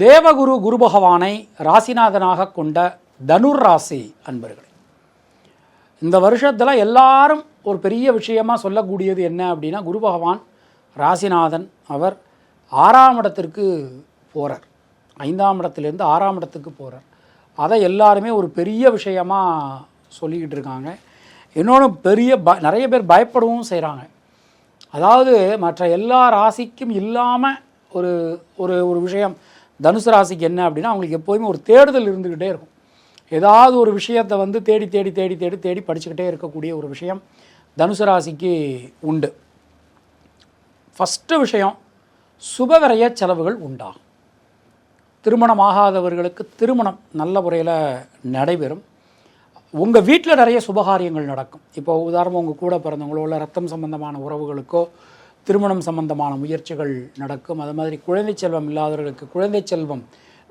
தேவகுரு குரு பகவானை ராசிநாதனாக கொண்ட தனுர் ராசி அன்பர்களே இந்த வருஷத்தில் எல்லாரும் ஒரு பெரிய விஷயமாக சொல்லக்கூடியது என்ன அப்படின்னா குரு பகவான் ராசிநாதன் அவர் ஆறாம் இடத்திற்கு போகிறார் ஐந்தாம் இடத்துலேருந்து ஆறாம் இடத்துக்கு போகிறார் அதை எல்லாருமே ஒரு பெரிய விஷயமாக சொல்லிக்கிட்டு இருக்காங்க. இன்னொன்று பெரிய ப நிறைய பேர் பயப்படவும் செய்கிறாங்க அதாவது மற்ற எல்லா ராசிக்கும் இல்லாமல் ஒரு ஒரு ஒரு விஷயம். தனுசு ராசிக்கு என்ன அப்படின்னா அவங்களுக்கு எப்போதுமே ஒரு தேடுதல் இருந்துக்கிட்டே இருக்கும். ஏதாவது ஒரு விஷயத்தை வந்து தேடி தேடி தேடி தேடி தேடி படிச்சுக்கிட்டே இருக்கக்கூடிய ஒரு விஷயம் தனுசு ராசிக்கு உண்டு. ஃபஸ்ட்டு விஷயம் சுபவிரய செலவுகள் உண்டாகும். திருமணம் ஆகாதவர்களுக்கு திருமணம் நல்ல முறையில் நடைபெறும். உங்கள் வீட்டில் நிறைய சுபகாரியங்கள் நடக்கும். இப்போ உதாரணமாக உங்கள் கூட பிறந்தவங்களோ இல்லை ரத்தம் சம்பந்தமான உறவுகளுக்கோ திருமணம் சம்பந்தமான முயற்சிகள் நடக்கும். அது மாதிரி குழந்தை செல்வம் இல்லாதவர்களுக்கு குழந்தை செல்வம்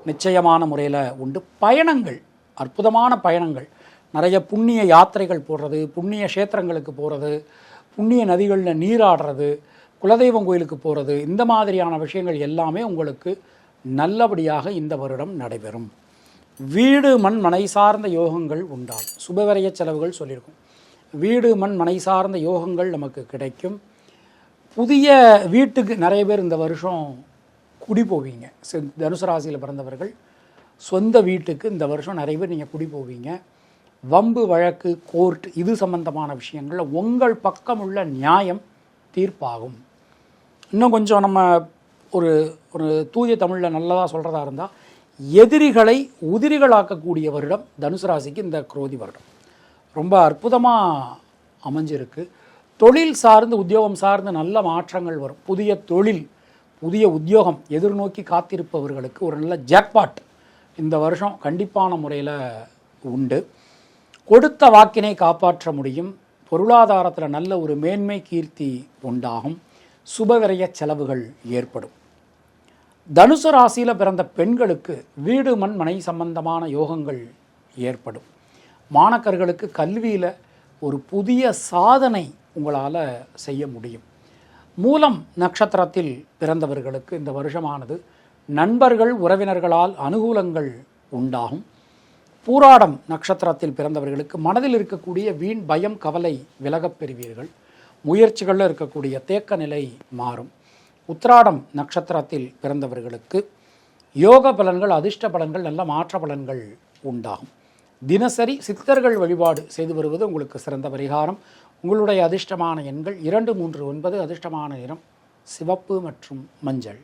நிச்சயமான முறையில் உண்டு. பயணங்கள் அற்புதமான பயணங்கள். நிறைய புண்ணிய யாத்திரைகள் போடுறது புண்ணிய க்ஷேத்திரங்களுக்கு போகிறது புண்ணிய நதிகளில் நீராடுறது குலதெய்வம் கோயிலுக்கு போகிறது இந்த மாதிரியான விஷயங்கள் எல்லாமே உங்களுக்கு நல்லபடியாக இந்த வருடம் நடைபெறும். வீடு மண் மனை சார்ந்த யோகங்கள் உண்டாகும். சுபவரைய செலவுகள் சொல்லியிருக்கும். வீடு மண் மனை சார்ந்த யோகங்கள் நமக்கு கிடைக்கும். புதிய வீட்டுக்கு நிறைய பேர் இந்த வருஷம் குடி போவீங்க தனுசு ராசியில் பிறந்தவர்கள் சொந்த வீட்டுக்கு இந்த வருஷம் நிறைய பேர் நீங்கள் குடி போவீங்க வம்பு வழக்கு கோர்ட் இது சம்பந்தமான விஷயங்களில் உங்கள் பக்கம் உள்ள நியாயம் தீர்ப்பாகும். இன்னும் கொஞ்சம் நம்ம ஒரு ஒரு தூய தமிழில் நல்லதாக சொல்கிறதா இருந்தால் எதிரிகளை உதிரிகளாக்கக்கூடிய வருடம் தனுசு ராசிக்கு இந்த குரோதி வருடம். ரொம்ப அற்புதமாக அமைஞ்சிருக்கு. தொழில் சார்ந்து உத்தியோகம் சார்ந்து நல்ல மாற்றங்கள் வரும். புதிய தொழில் புதிய உத்தியோகம் எதிர்நோக்கி காத்திருப்பவர்களுக்கு ஒரு நல்ல ஜாக்பாட் இந்த வருஷம் கண்டிப்பான முறையில் உண்டு. கொடுத்த வாக்கினை காப்பாற்ற முடியும். பொருளாதாரத்தில் நல்ல ஒரு மேன்மை கீர்த்தி உண்டாகும். சுபவிரய செலவுகள் ஏற்படும். தனுசு ராசியில் பிறந்த பெண்களுக்கு வீடு மண் மனை சம்பந்தமான யோகங்கள் ஏற்படும். மாணக்கர்களுக்கு கல்வியில் ஒரு புதிய சாதனை உங்களால் செய்ய முடியும். மூலம் நட்சத்திரத்தில் பிறந்தவர்களுக்கு இந்த வருஷமானது நண்பர்கள் உறவினர்களால் அனுகூலங்கள் உண்டாகும். பூராடம் நட்சத்திரத்தில் பிறந்தவர்களுக்கு மனதில் இருக்கக்கூடிய வீண் பயம் கவலை விலகப் பெறுவீர்கள். முயற்சிகளில் இருக்கக்கூடிய தேக்க நிலை மாறும். உத்திராடம் நட்சத்திரத்தில் பிறந்தவர்களுக்கு யோக பலன்கள் அதிர்ஷ்ட பலன்கள் நல்ல மாற்ற பலன்கள் உண்டாகும். தினசரி சித்தர்கள் வழிபாடு செய்து வருவது உங்களுக்கு சிறந்த பரிகாரம். உங்களுடைய அதிர்ஷ்டமான எண்கள் இரண்டு மூன்று ஒன்பது அதிர்ஷ்டமான நிறம் சிவப்பு மற்றும் மஞ்சள்.